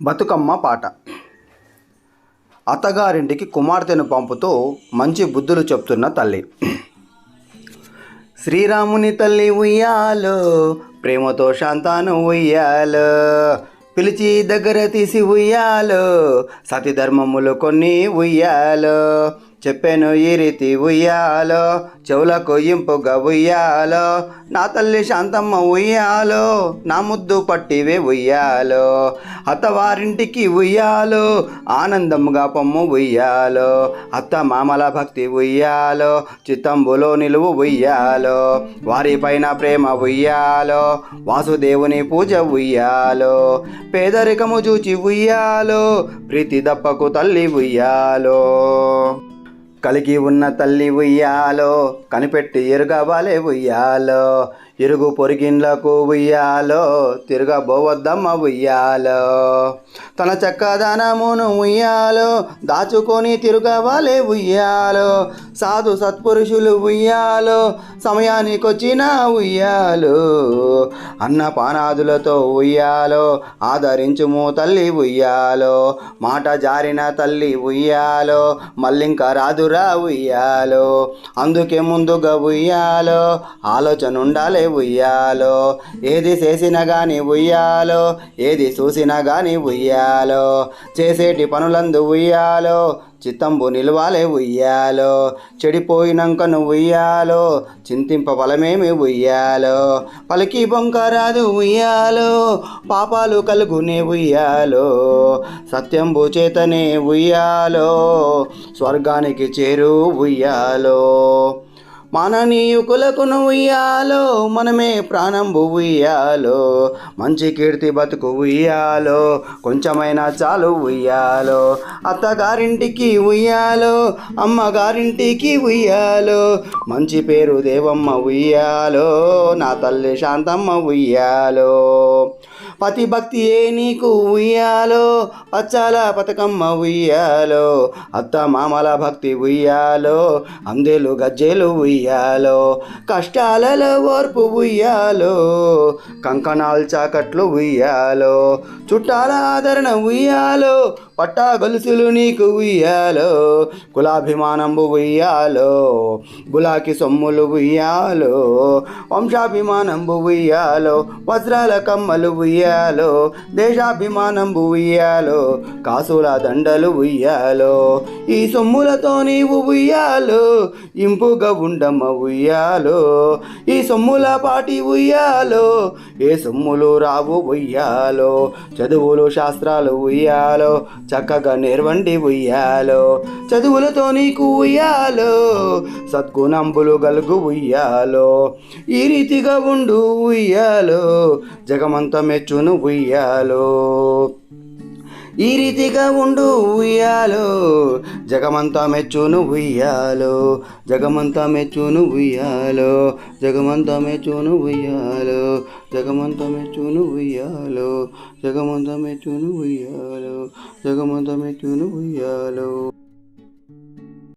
బతుకమ్మ పాట. అత్తగారింటికి కుమార్తెను పంపుతూ మంచి బుద్ధులు చెప్తున్న తల్లి. శ్రీరాముని తల్లి ఉయ్యాలో ప్రేమతో శాంతాను ఉయ్యాలో పిలిచి దగ్గర తీసి ఉయ్యాలో సతిధర్మములు కొన్ని ఉయ్యాలో చెప్పాను ఈ రీతి ఉయ్యాలో చెవులకు ఇంపుగా ఉయ్యాలో నా తల్లి శాంతమ్మ ఉయ్యాలో నా ముద్దు పట్టివే ఉయ్యాలో అత్తవారింటికి ఉయ్యాలో ఆనందముగా పొమ్ము ఉయ్యాలో అత్త మామల భక్తి ఉయ్యాలో చిత్తంబులో నిలువు ఉయ్యాలో వారిపైన ప్రేమ ఉయ్యాలో వాసుదేవుని పూజ ఉయ్యాలో పేదరికము చూచి ఉయ్యాలో ప్రీతి దప్పకు తల్లి ఉయ్యాలో. కలిగి ఉన్న తల్లి ఉయ్యాలో కనిపెట్టి ఎరుగవాలే ఉయ్యాలో. తిరుగు పొరిగిండ్లకు ఉయ్యాలో తిరగబోవద్దమ్మ ఉయ్యాలో. తన చక్కదనమును ఉయ్యాలో దాచుకొని తిరగవాలే ఉయ్యాలో. సాధు సత్పురుషులు ఉయ్యాలో సమయానికొచ్చిన ఉయ్యాలో. అన్నపానాదులతో ఉయ్యాలో ఆదరించుము తల్లి ఉయ్యాలో. మాట జారిన తల్లి ఉయ్యాలో మళ్ళింక రాదురా ఉయ్యాలో. అందుకే ముందుగా ఉయ్యాలో ఆలోచన ఉండాలే ఉయ్యాలో? ఏది చేసినా గాని ఉయ్యాలో? ఏది చూసినా గాని ఉయ్యాలో? చేసేటి పనులందు ఉయ్యాలో? చిత్తంబు నిలవాలే ఉయ్యాలో? చెడిపోయినాక ఉయ్యాలో? చింతింప ఫలమేమి ఉయ్యాలో? పలికి బొంకరాదు ఉయ్యాలో? పాపాలు కలుగునే ఉయ్యాలో? సత్యంబు చేతనే ఉయ్యాలో? స్వర్గానికి చేరు ఉయ్యాలో? మాననీయుకులకు ఉయ్యాలో మనమే ప్రాణంబు ఉయ్యాలో. మంచి కీర్తి బతుకు ఉయ్యాలో కొంచెమైనా చాలు ఉయ్యాలో. అత్తగారింటికి ఉయ్యాలో అమ్మగారింటికి ఉయ్యాలో. మంచి పేరు దేవమ్మ ఉయ్యాలో నా తల్లి శాంతమ్మ ఉయ్యాలో. పతి భక్తి ఏ నీకు ఉయ్యాలో? పచ్చాల పతకమ్మ ఉయ్యాలో? అత్త మామల భక్తి ఉయ్యాలో? అందెలు గజ్జెలు ఉయ్యాలో? కష్టాలలో ఓర్పు ఉయ్యాలో? కంకణాలు చాకట్లు ఉయ్యాలో? చుట్టాల ఆదరణ ఉయ్యాలో? పట్టా గొలుసులు నీకు ఉయ్యాలో? కులాభిమానంబు ఉయ్యాలో? గులాకి సొమ్ములు ఉయ్యాలో? వంశాభిమానంబు ఉయ్యాలో? వజ్రాల కమ్మలు ఉయ్యాలో? దేశాభిమానంబు ఉయ్యాలో కాసుల దండలు ఉయ్యాలో. ఈ సొమ్ములతో నీవు ఉయ్యాలో ఇంపుగా ఉండమ్మ ఉయ్యాలో. ఈ సొమ్ముల పాటి ఉయ్యాలో ఏ సొమ్ములు రావు ఉయ్యాలో. చదువులు శాస్త్రాలు ఉయ్యాలో చక్కగా నేర్వండి ఉయ్యాలో. చదువులతో నీకు ఉయ్యాలో సద్గుణంబులు గలుగు ఉయ్యాలో. ఈ రీతిగా ఉండు ఉయ్యాలో జగమంత మెచ్చును ఉయ్యాలో. ఈ రీతిగా ఉండు ఉయ్యాలో. జగమంతా మెచ్చును ఉయ్యాలో. జగమంతా మెచ్చును ఉయ్యాలో. జగమంతా మెచ్చును ఉయ్యాలో. జగమంతా మెచ్చును ఉయ్యాలో. జగమంతా మెచ్చును ఉయ్యాలో. జగమంతా మెచ్చును ఉయ్యాలో.